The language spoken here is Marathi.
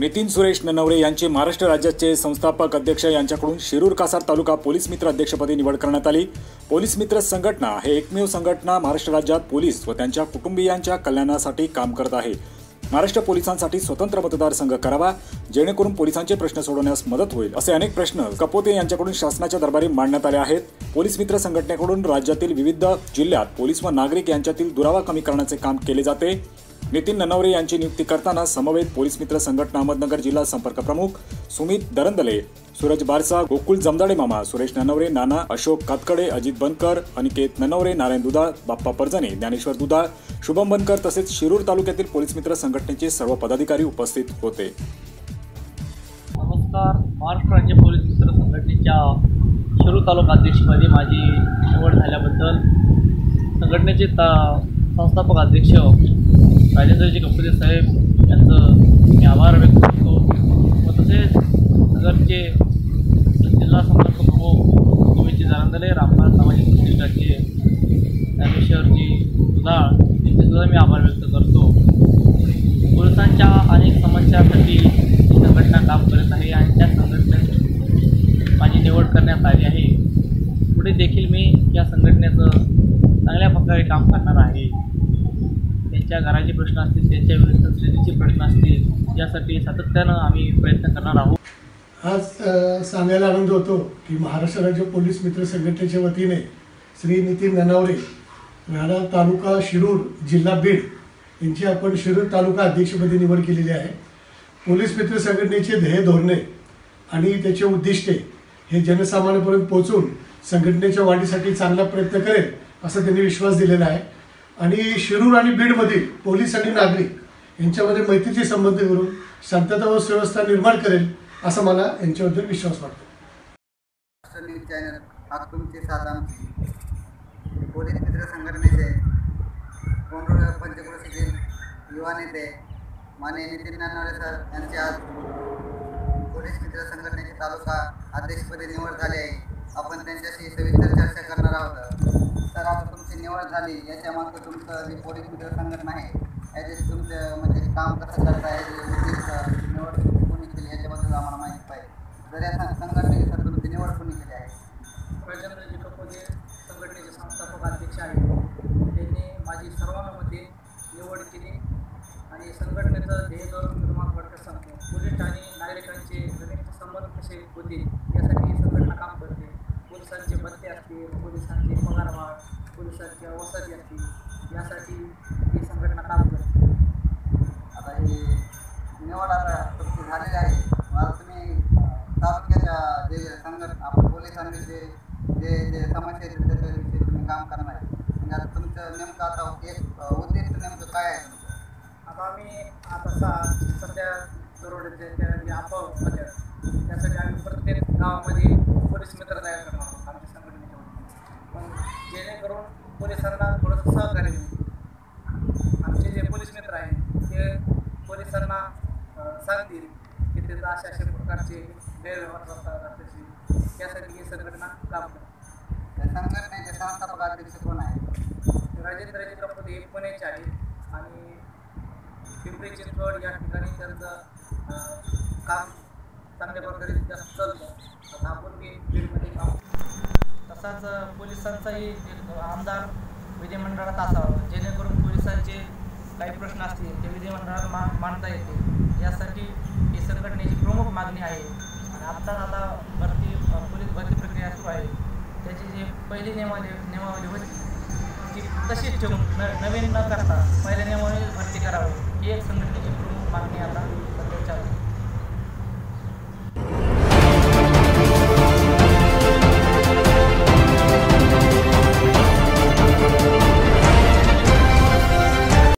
नितीन सुरेश ननवरे यांची महाराष्ट्र राज्याचे संस्थापक अध्यक्ष यांच्याकडून शिरूर कासार तालुका पोलीस मित्र अध्यक्षपदी निवड करण्यात आली. पोलीस मित्र संघटना हे एकमेव संघटना महाराष्ट्र राज्यात पोलीस व त्यांच्या कुटुंबियांच्या कल्याणासाठी काम करत आहे. महाराष्ट्र पोलिसांसाठी स्वतंत्र मतदारसंघ करावा जेणेकरून पोलिसांचे प्रश्न सोडवण्यास मदत होईल असे अनेक प्रश्न कपोते यांच्याकडून शासनाच्या दरबारी मांडण्यात आले आहेत. पोलीस मित्र संघटनेकडून राज्यातील विविध जिल्ह्यात पोलीस व नागरिक यांच्यातील दुरावा कमी करण्याचे काम केले जाते. नितीन ननवरे यांची नियुक्ती करताना समवेत पोलीस मित्र संघटना अहमदनगर जिल्हा संपर्क प्रमुख सुमित दरंदले सूरज बारसा गोकुल जमदाडे मामा सुरेश ननवरे नाना अशोक कातकडे अजित बनकर अनिकेत ननवरे नारायण दुधाळ बाप्पा परजणे ज्ञानेश्वर दुधाळ शुभम बनकर तसेच शिरूर तालुक्यातील पोलीस मित्र संघटनेचे सर्व पदाधिकारी उपस्थित होते. नमस्कार. महाराष्ट्र राज्य पोलीस मित्र संघटनेच्या शिरूर तालुका अध्यक्षपदी माझी निवड झाल्याबद्दल संघटनेचे ता संस्थापक अध्यक्ष राजेंद्रजी कपुरे साहेब. यांचं मी आभार व्यक्त करतो. व तसेच नगरचे जिल्हा संपर्क प्रमुख सुमितजी जारंदले रामनाथ सामाजिक प्रतिष्ठाचे ज्ञानेश्वरजी दुधाळ यांचे सुद्धा मी आभार व्यक्त करतो. पोलिसांच्या अनेक समस्यांसाठी ही संघटना काम करत आहे आणि त्या संघटनेत माझी निवड करण्यात आली आहे. पुढे देखील मी या संघटनेचं चांगल्या प्रकारे काम करणार आहे. ज्या घराचे प्रश्न असतील त्यांच्या विरुद्ध प्रश्न असतील यासाठी सातत्यानं आम्ही प्रयत्न करणार आहोत. आज सांगायला आनंद होतो की महाराष्ट्र राज्य पोलीस मित्र संघटनेच्या वतीने श्री नितीन ननावरे राणा तालुका शिरूर जिल्हा बीड यांची आपण शिरूर तालुका अध्यक्षपदी निवड केलेली आहे. पोलीस मित्र संघटनेचे ध्येय धोरणे आणि त्याचे उद्दिष्टे हे जनसामान्यापर्यंत पोहोचून संघटनेच्या वाढीसाठी चांगला प्रयत्न करेल असा त्यांनी विश्वास दिलेला आहे. आणि शिरूर आणि बीडमधील पोलीस आणि नागरिक यांच्यामध्ये मैत्रीचे संबंध करून शांतता व सुव्यवस्था निर्माण करेल असा मला यांच्याबद्दल विश्वास वाटतो. चॅनल हा तुमचे साधन पोलीस मित्र संघटनेचे कोंडोळ पंचक्रोशीतील युवा नेते माने नितीन नानवडे सर यांचे आज पोलीस मित्र संघटनेचे तालुका अध्यक्षपदी निवड झाली आहे. आपण त्यांच्याशी सविस्तर चर्चा करणार आहोत. सर आता तुमची निवड झाली. याच्या मागे तुमचं जे पोलीस मीटर संघटना आहे याचे तुमचं म्हणजे काम कसं करताय आहे निवड कोणी केली याच्याबद्दल आम्हाला माहिती पाहिजे. जर या संघटनेची सर तुमची निवड कोणी केली आहे? राजेंद्रजी कपोजे संघटनेचे संस्थापक अध्यक्ष आहेत. त्यांनी माझी सर्वांमध्ये निवड केली आणि संघटनेचं ध्येय धोरण निर्माण करत सांगतो. पोलीस आणि नागरिकांचे जमिनीचे संबंध कसे होतील यासाठी संघटना काम करते. पोलिसांचे भत्ते असतील पोलिसांचे पगारवाढ पोलिसांच्या वसती असतील यासाठी ही संघटना काम करते. आता हे निवड आता तुमची झालेली आहे. मला तुम्ही तालुक्याच्या जे संघट आपण पोलिसांनी जे जे समस्या येते त्याच्याविषयी तुम्ही काम करणार आहे. म्हणजे आता तुमचं नेमकं आता एक अं, उद्दिष्ट नेमकं काय आहे तुमचं? आता आम्ही आता सा सध्या दरोड्याचे त्या जे त्यासाठी आम्ही प्रत्येक गावामध्ये पोलीस मित्र तयार करणार आहोत आमच्या संघटनेच्या वतीने पण जेणेकरून पोलिसांना थोडंसं सहकार्य होईल आमचे जे पोलीस मित्र आहेत ते पोलिसांना सांगतील की तिथं अशा अशा प्रकारचे गैरव्यवहार होतात तसे त्यासाठी ही संघटना काम करते. संघटनेचे संस्थापक अध्यक्ष कोण आहे राजेंद्रजी कपडे हे पुण्याचे आहेत. आणि पिंपरी चिंचवड या ठिकाणी त्यांचं काम चांगल्या प्रकारे चालतं आपण बी बीडमध्ये काम तसाच पोलिसांचाही आमदार विधिमंडळात असावा. जेणेकरून पोलिसांचे काही प्रश्न असतील ते विधिमंडळात मा मांडता येते यासाठी ही संघटनेची प्रमुख मागणी आहे. आणि आत्ताच आता भरती पोलीस भरती प्रक्रिया सुरू आहे. त्याची जी पहिली नियमावली नियमावली होती ती तशीच ठेवून न नवीन न करता पहिल्या नियमावली भरती करावी ही एक संघटनेची प्रमुख मागणी आता.